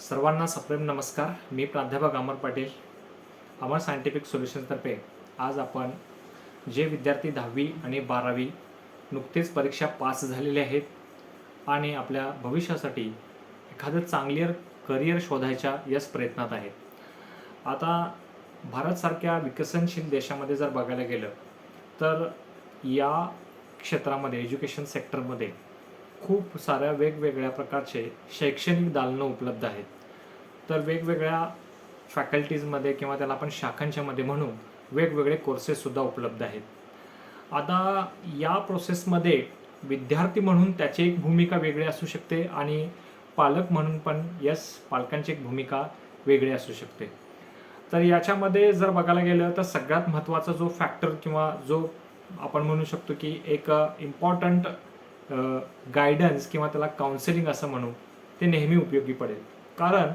सर्वांना सप्रेम नमस्कार. मी प्राध्यापक अमर पाटील अमर सायंटिफिक सोल्युशनतर्फे आज आपण जे विद्यार्थी दहावी आणि बारावी नुकतेच परीक्षा पास झालेले आहेत आणि आपल्या भविष्यासाठी एखादं चांगलं करिअर शोधायच्या यश प्रयत्नात आहेत. आता भारतसारख्या विकसनशील देशामध्ये जर बघायला गेलं तर या क्षेत्रामध्ये एज्युकेशन सेक्टरमध्ये खूप साऱ्या वेगवेगळ्या प्रकारचे शैक्षणिक दालनं उपलब्ध आहेत. तर वेगवेगळ्या फॅकल्टीजमध्ये किंवा त्याला आपण शाखांच्यामध्ये म्हणू वेगवेगळे कोर्सेससुद्धा उपलब्ध आहेत. आता या प्रोसेसमध्ये विद्यार्थी म्हणून त्याची एक भूमिका वेगळी असू शकते आणि पालक म्हणून पण यस पालकांची एक भूमिका वेगळी असू शकते. तर याच्यामध्ये जर बघायला गेलं तर सगळ्यात महत्त्वाचा जो फॅक्टर किंवा जो आपण म्हणू शकतो की एक इम्पॉर्टंट गायडन्स किंवा त्याला काउन्सिलिंग असं म्हणू ते नेहमी उपयोगी पडेल. कारण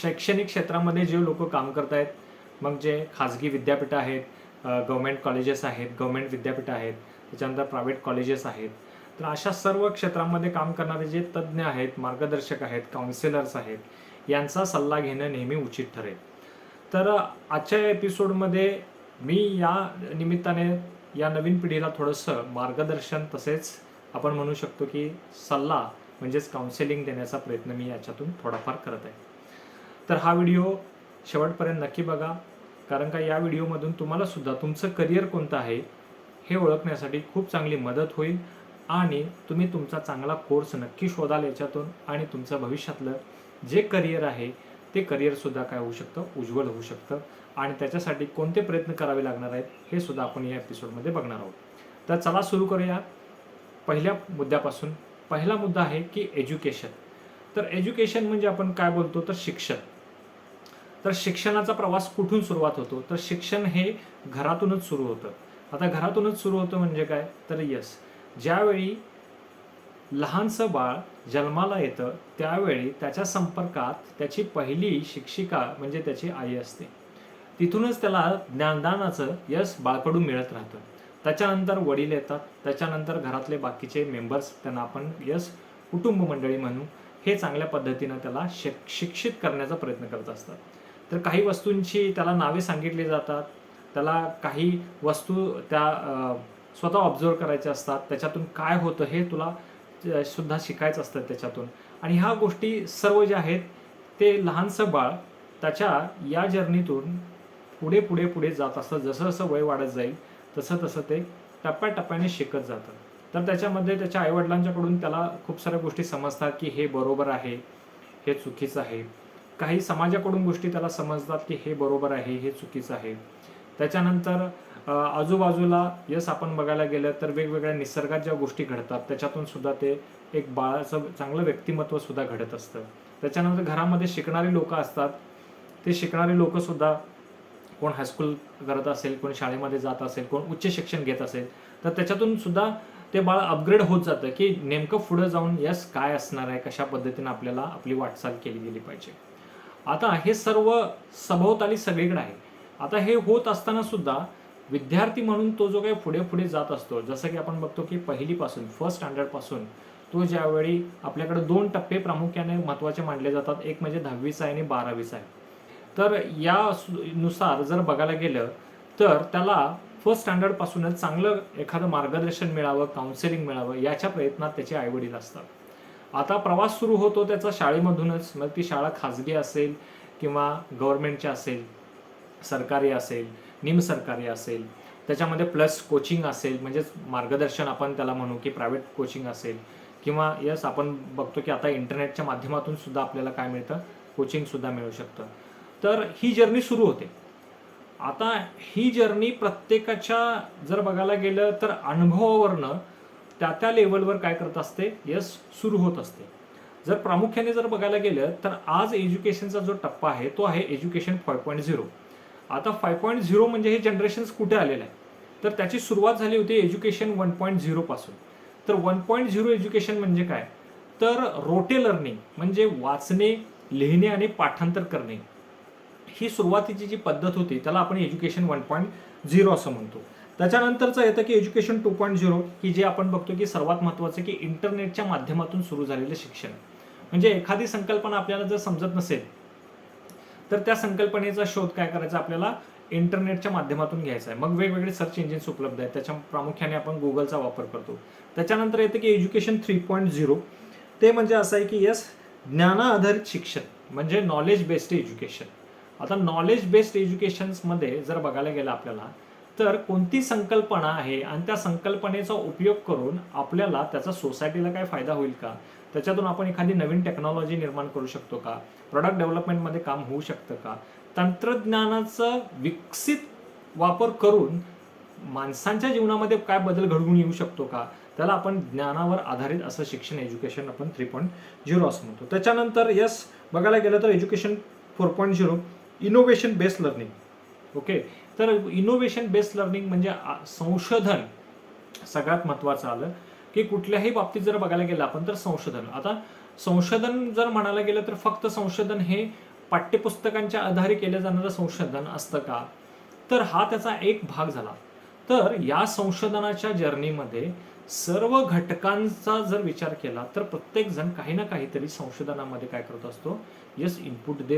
शैक्षणिक क्षेत्रामध्ये जे लोक काम करत आहेत मग जे खाजगी विद्यापीठं आहेत गव्हर्मेंट कॉलेजेस आहेत गव्हर्मेंट विद्यापीठं आहेत त्याच्यानंतर प्रायव्हेट कॉलेजेस आहेत तर अशा सर्व क्षेत्रांमध्ये काम करणारे जे तज्ज्ञ आहेत मार्गदर्शक आहेत काउन्सिलर्स आहेत यांचा सल्ला घेणं नेहमी उचित ठरेल. तर आजच्या एपिसोडमध्ये मी या निमित्ताने या नवीन पिढीला थोडंसं मार्गदर्शन तसेच आपण म्हणू शकतो की सल्ला म्हणजेच काउन्सिलिंग देण्याचा प्रयत्न मी याच्यातून थोडाफार करत आहे. तर हा व्हिडिओ शेवटपर्यंत नक्की बघा कारण का या व्हिडिओमधून तुम्हाला सुद्धा तुमचं करिअर कोणतं आहे हे ओळखण्यासाठी खूप चांगली मदत होईल आणि तुम्ही तुमचा चांगला कोर्स नक्की शोधाल याच्यातून आणि तुमचं भविष्यातलं जे करिअर आहे ते करिअरसुद्धा काय होऊ शकतं उज्ज्वल होऊ शकतं आणि त्याच्यासाठी कोणते प्रयत्न करावे लागणार आहेत हे सुद्धा आपण या एपिसोडमध्ये बघणार आहोत. तर चला सुरू करूया. पहिल्या मुद्द्यापासून पहिला मुद्दा आहे की एज्युकेशन. तर एज्युकेशन म्हणजे आपण काय बोलतो? तर शिक्षण. तर शिक्षणाचा प्रवास कुठून सुरुवात होतो? तर शिक्षण हे घरातूनच सुरू होतं. आता घरातूनच सुरू होतं म्हणजे काय? तर यस. ज्यावेळी लहानसं बाळ जन्माला येतं त्यावेळी त्याच्या संपर्कात त्याची पहिली शिक्षिका म्हणजे त्याची आई असते. तिथूनच त्याला ज्ञानदानाचं यश बाळकडून मिळत राहतं. त्याच्यानंतर वडील येतात त्याच्यानंतर घरातले बाकीचे मेंबर्स त्यांना आपण यस कुटुंब मंडळी म्हणू हे चांगल्या पद्धतीनं त्याला शिक शिक्षित करण्याचा प्रयत्न करत असतात. तर काही वस्तूंची त्याला नावे सांगितली जातात त्याला काही वस्तू त्या स्वतः ऑब्झर्व करायच्या असतात त्याच्यातून काय होतं हे तुला सुद्धा शिकायचं असतं त्याच्यातून. आणि ह्या गोष्टी सर्व ज्या आहेत ते लहानसं बाळ त्याच्या या जर्नीतून पुढे पुढे पुढे जात असतं. जसं जसं वय वाढत जाईल तसं तसं ते टप्प्याटप्प्याने शिकत जातं. तर त्याच्यामध्ये त्याच्या आईवडिलांच्याकडून त्याला खूप साऱ्या गोष्टी समजतात की हे बरोबर आहे हे चुकीचं आहे. काही समाजाकडून गोष्टी त्याला समजतात की हे बरोबर आहे हे चुकीचं आहे. त्याच्यानंतर आजूबाजूला यस आपण बघायला गेलं तर वेगवेगळ्या निसर्गात ज्या गोष्टी घडतात त्याच्यातून सुद्धा ते एक बाळाचं चांगलं व्यक्तिमत्व सुद्धा घडत असतं. त्याच्यानंतर घरामध्ये शिकणारी लोक असतात. ते शिकणारे लोकसुद्धा कोण हायस्कूल करत असेल कोण शाळेमध्ये जात असेल कोण उच्च शिक्षण घेत असेल तर त्याच्यातून सुद्धा ते बाळ अपग्रेड होत जातं की नेमकं पुढं जाऊन यस काय असणार आहे कशा पद्धतीनं आपल्याला आपली वाटचाल केली गेली पाहिजे. आता हे सर्व सभोवताली सगळीकडे आहे. आता हे होत असताना सुद्धा विद्यार्थी म्हणून तो जो काही पुढे पुढे जात असतो जसं की आपण बघतो की पहिलीपासून फर्स्ट स्टँडर्डपासून तो ज्यावेळी आपल्याकडे दोन टप्पे प्रामुख्याने महत्त्वाचे मानले जातात एक म्हणजे दहावीचा आहे आणि बारावीचा आहे. तर या नुसार जर बघायला गेलं तर त्याला फर्स्ट स्टँडर्डपासूनच चांगलं एखादं मार्गदर्शन मिळावं काउन्सिलिंग मिळावं याच्या प्रयत्नात त्याचे आईवडील असतात. आता प्रवास सुरू होतो त्याचा शाळेमधूनच मग ती शाळा खाजगी असेल किंवा गव्हर्नमेंटची असेल सरकारी असेल निमसरकारी असेल त्याच्यामध्ये प्लस कोचिंग असेल म्हणजेच मार्गदर्शन आपण त्याला म्हणू की प्रायव्हेट कोचिंग असेल किंवा यस आपण बघतो की आता इंटरनेटच्या माध्यमातून सुद्धा आपल्याला काय मिळतं? कोचिंगसुद्धा मिळू शकतं. तर ही जर्नी सुरू होते. आता ही जर्नी प्रत्येकाच्या जर बघायला गेलं तर अनुभवावरनं त्या त्या लेवलवर काय करत असते? यस सुरू होत असते. जर प्रामुख्याने जर बघायला गेलं तर आज एज्युकेशनचा जो टप्पा आहे तो आहे एज्युकेशन फाय पॉईंट झिरो आता फाय पॉईंट झिरो म्हणजे हे जनरेशन्स कुठे आलेलं आहे? तर त्याची सुरुवात झाली होती एज्युकेशन वन पॉईंट झिरोपासून तर वन पॉईंट झिरो एज्युकेशन म्हणजे काय? तर रोटे लर्निंग म्हणजे वाचणे लिहिणे आणि पाठांतर करणे. ही सुरुवातीची जी पद्धत होती त्याला आपण एज्युकेशन वन पॉईंट झिरो असं म्हणतो. त्याच्यानंतरचं येतं की एज्युकेशन टू पॉईंट झिरो की जे आपण बघतो की सर्वात महत्त्वाचं की इंटरनेटच्या माध्यमातून सुरू झालेलं शिक्षण. म्हणजे एखादी संकल्पना आपल्याला जर समजत नसेल तर त्या संकल्पनेचा शोध काय करायचा? आपल्याला इंटरनेटच्या माध्यमातून घ्यायचा आहे. मग वेगवेगळे सर्च इंजिन्स उपलब्ध आहेत. त्याच्या प्रामुख्याने आपण गुगलचा वापर करतो. त्याच्यानंतर येतं की एज्युकेशन थ्री पॉईंट झिरो ते म्हणजे असं आहे की यस ज्ञाना आधारित शिक्षण म्हणजे नॉलेज बेस्ड एज्युकेशन आता नॉलेज बेस्ड एज्युकेशन्समध्ये जर बघायला गेलं आपल्याला तर कोणती संकल्पना आहे आणि त्या संकल्पनेचा उपयोग करून आपल्याला त्याचा सोसायटीला काय फायदा होईल का? त्याच्यातून आपण एखादी नवीन टेक्नॉलॉजी निर्माण करू शकतो का? प्रॉडक्ट डेव्हलपमेंटमध्ये काम होऊ शकतं का? तंत्रज्ञानाचा विकसित वापर करून माणसांच्या जीवनामध्ये काय बदल घडवून येऊ शकतो का? त्याला आपण ज्ञानावर आधारित असं शिक्षण एज्युकेशन आपण थ्री पॉईंट झिरो असं म्हणतो. त्याच्यानंतर यस बघायला गेलं तर education four point zero innovation based learning okay तर इनोव्हेशन बेस्ड लर्निंग म्हणजे संशोधन सगळ्यात महत्त्वाचं आलं. की कुठल्याही बाबतीत जर बघायला गेलं आपण तर संशोधन. आता संशोधन जर म्हणायला गेलं तर फक्त संशोधन हे पाठ्यपुस्तकांच्या आधारे केलं जाणारं संशोधन असतं का? तर हा त्याचा एक भाग झाला. तर या संशोधनाच्या जर्नीमध्ये सर्व घटकांचा जर विचार केला तर प्रत्येकजण काही ना काहीतरी संशोधनामध्ये काय करत असतो? यस इनपुट देत